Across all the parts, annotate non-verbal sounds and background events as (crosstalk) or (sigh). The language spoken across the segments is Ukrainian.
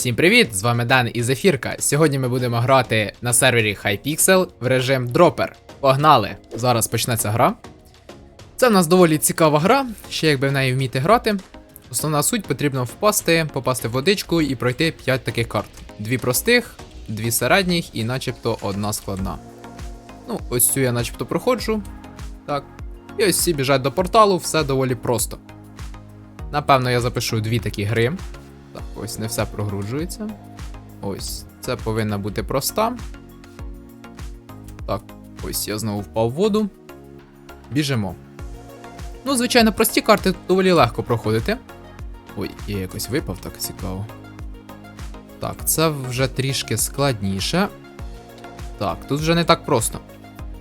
Всім привіт! З вами Дан і Зефірка. Сьогодні ми будемо грати на сервері Hypixel в режим Dropper. Погнали! Зараз почнеться гра. Це в нас доволі цікава гра, ще якби в неї вміти грати. Основна суть потрібно впасти, попасти в водичку і пройти 5 таких карт. Дві простих, дві середніх і начебто одна складна. Ну, ось цю я начебто проходжу. Так. І ось всі біжать до порталу, все доволі просто. Напевно, я запишу дві такі гри. Ось не все прогруджується. Ось, це повинна бути проста. Так, ось я знову впав в воду. Біжимо. Ну, звичайно, прості карти доволі легко проходити. Ой, я якось випав, так цікаво. Так, це вже трішки складніше. Так, тут вже не так просто.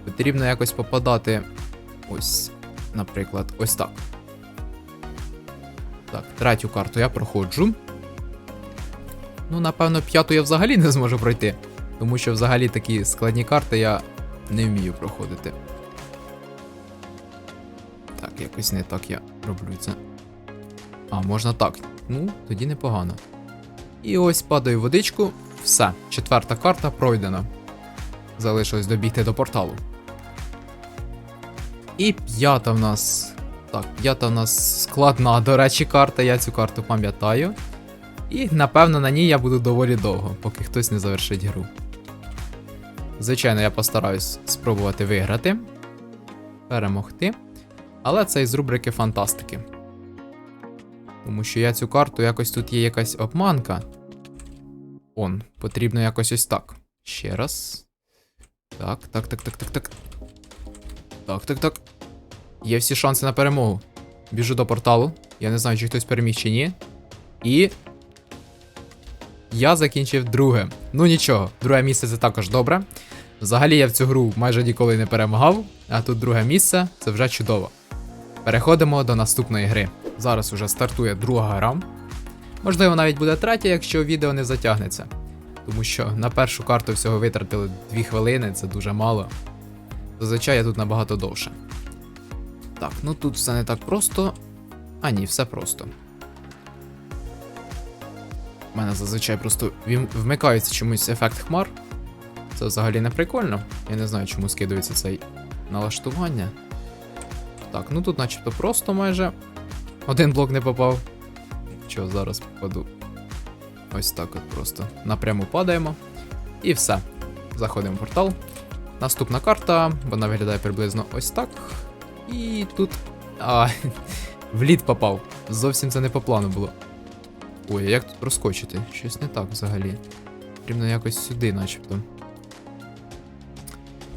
Потрібно якось попадати. Ось, наприклад, ось так. Так, третю карту я проходжу. Ну, напевно, п'яту я взагалі не зможу пройти. Тому що взагалі такі складні карти я не вмію проходити. Так, якось не так я роблю це. А, можна так. Ну, тоді непогано. І ось падаю водичку. Все, четверта карта пройдена. Залишилось добігти до порталу. І п'ята в нас. Так, п'ята в нас складна, до речі, карта, я цю карту пам'ятаю. І напевно на ній я буду доволі довго, поки хтось не завершить гру. Звичайно, я постараюсь спробувати виграти, перемогти. Але це із рубрики фантастики. Тому що я цю карту якось тут є якась обманка. Он, потрібно якось ось так. Ще раз. Так, так, так, так, так, так. Так, так, так. Є всі шанси на перемогу. Біжу до порталу. Я не знаю, чи хтось переміг чи ні. І. Я закінчив друге. Ну нічого, друге місце це також добре. Взагалі я в цю гру майже ніколи не перемагав, а тут друге місце це вже чудово. Переходимо до наступної гри. Зараз уже стартує друга гра. Можливо, навіть буде третя, якщо відео не затягнеться. Тому що на першу карту всього витратили 2 хвилини, це дуже мало. Зазвичай я тут набагато довше. Так, ну тут все не так просто. А ні, все просто. У мене зазвичай просто вмикається чомусь ефект хмар. Це взагалі не прикольно. Я не знаю, чому скидується цей налаштування. Так, ну тут начебто просто майже. Один блок не попав. Що, зараз попаду. Ось так от просто. Напряму падаємо. І все. Заходимо в портал. Наступна карта, вона виглядає приблизно ось так. І тут. А, (laughs) в лід попав. Зовсім це не по плану було. Ой, а як тут проскочити? Щось не так взагалі. Потрібно якось сюди, начебто.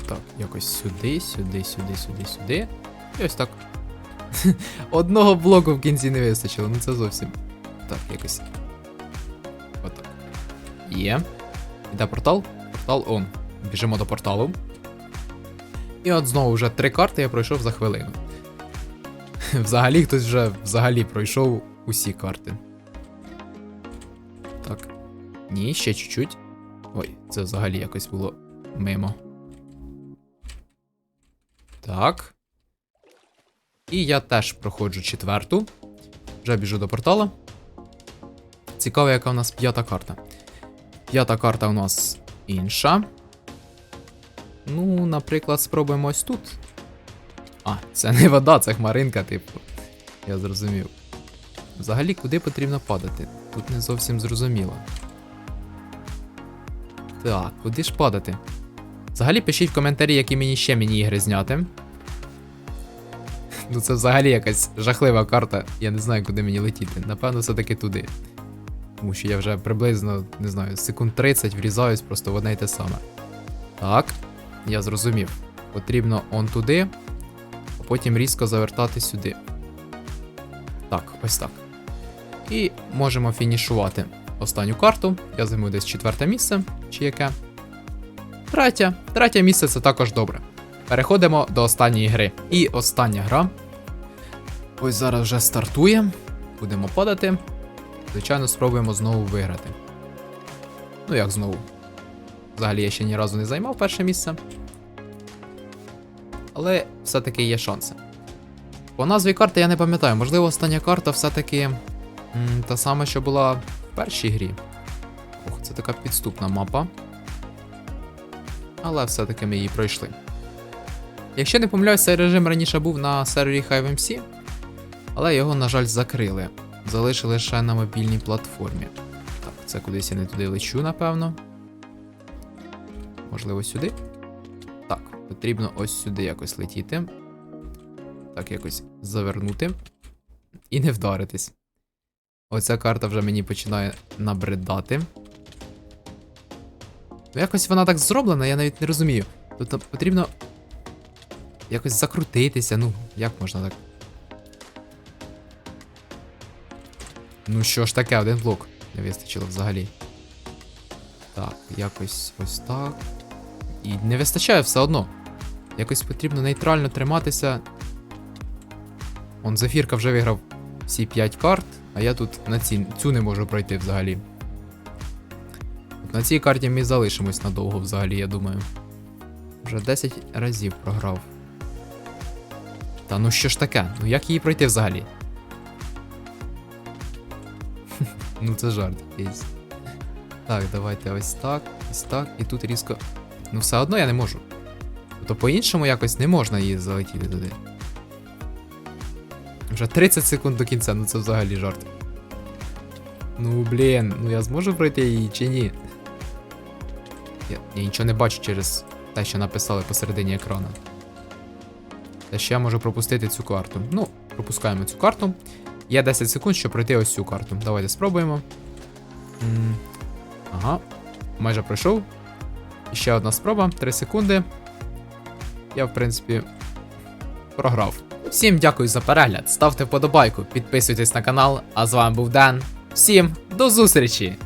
Так, якось сюди, сюди, сюди, сюди, сюди. І ось так. (laughs) Одного блоку в кінці не вистачило, ну це зовсім. Так, якось. Отак. Є. Іде портал. Портал он. Біжимо до порталу. І от знову вже три карти я пройшов за хвилину. (laughs) Взагалі хтось вже взагалі пройшов усі карти. Ні, ще чуть-чуть. Ой, це взагалі якось було мимо. Так. І я теж проходжу четверту. Вже біжу до портала. Цікаво, яка у нас п'ята карта. П'ята карта у нас інша. Ну, наприклад, спробуємо ось тут. А, це не вода, це хмаринка, типу. Я зрозумів. Взагалі, куди потрібно падати? Тут не зовсім зрозуміло. Так, куди ж падати? Взагалі пишіть в коментарі, які мені ще міні-ігри зняти. Ну це взагалі якась жахлива карта. Я не знаю, куди мені летіти. Напевно, все-таки туди. Тому що я вже приблизно, не знаю, секунд 30 врізаюсь просто в одне й те саме. Так, я зрозумів. Потрібно он туди, а потім різко завертати сюди. Так, ось так. І можемо фінішувати останню карту. Я займу десь четверте місце, чи яке. Третє. Третє місце це також добре. Переходимо до останньої гри. І остання гра. Ось зараз вже стартує. Будемо падати. Звичайно, спробуємо знову виграти. Ну як знову? Взагалі я ще ні разу не займав перше місце. Але все-таки є шанси. По назві карти я не пам'ятаю, можливо, остання карта все-таки та сама, що була в першій грі. Ох, це така підступна мапа. Але все-таки ми її пройшли. Якщо не помиляюсь, цей режим раніше був на сервері HiveMC, але його, на жаль, закрили. Залишили лише на мобільній платформі. Так, це кудись я не туди лечу, напевно. Можливо, сюди? Так, потрібно ось сюди якось летіти. Так, якось завернути. І не вдаритись. Оця карта вже мені починає набридати. Якось вона так зроблена, я навіть не розумію. Тобто потрібно якось закрутитися. Ну, як можна так? Ну що ж таке, один блок не вистачило взагалі. Так, якось ось так. І не вистачає все одно. Якось потрібно нейтрально триматися. Он Зафірка вже виграв всі 5 карт, а я тут на ці, цю не можу пройти взагалі. На цій карті ми залишимось надовго взагалі, я думаю. Вже 10 разів програв. Та ну що ж таке? Ну як її пройти взагалі? (laughs) ну це жарт якийсь. Так, давайте ось так, ось так, і тут різко. Ну все одно я не можу. Тобто по-іншому якось не можна її залетіти туди. Вже 30 секунд до кінця, ну це взагалі жарт. Ну блін, ну я зможу пройти її чи ні? Я, я нічого не бачу через те, що написали посередині екрану. Те, що я можу пропустити цю карту. Ну, пропускаємо цю карту. Є 10 секунд, щоб пройти ось цю карту. Давайте спробуємо. Ага. Майже пройшов. Ще одна спроба, 3 секунди. Я, в принципі, програв. Всім дякую за перегляд, ставте вподобайку, підписуйтесь на канал, а з вами був Ден. Всім до зустрічі!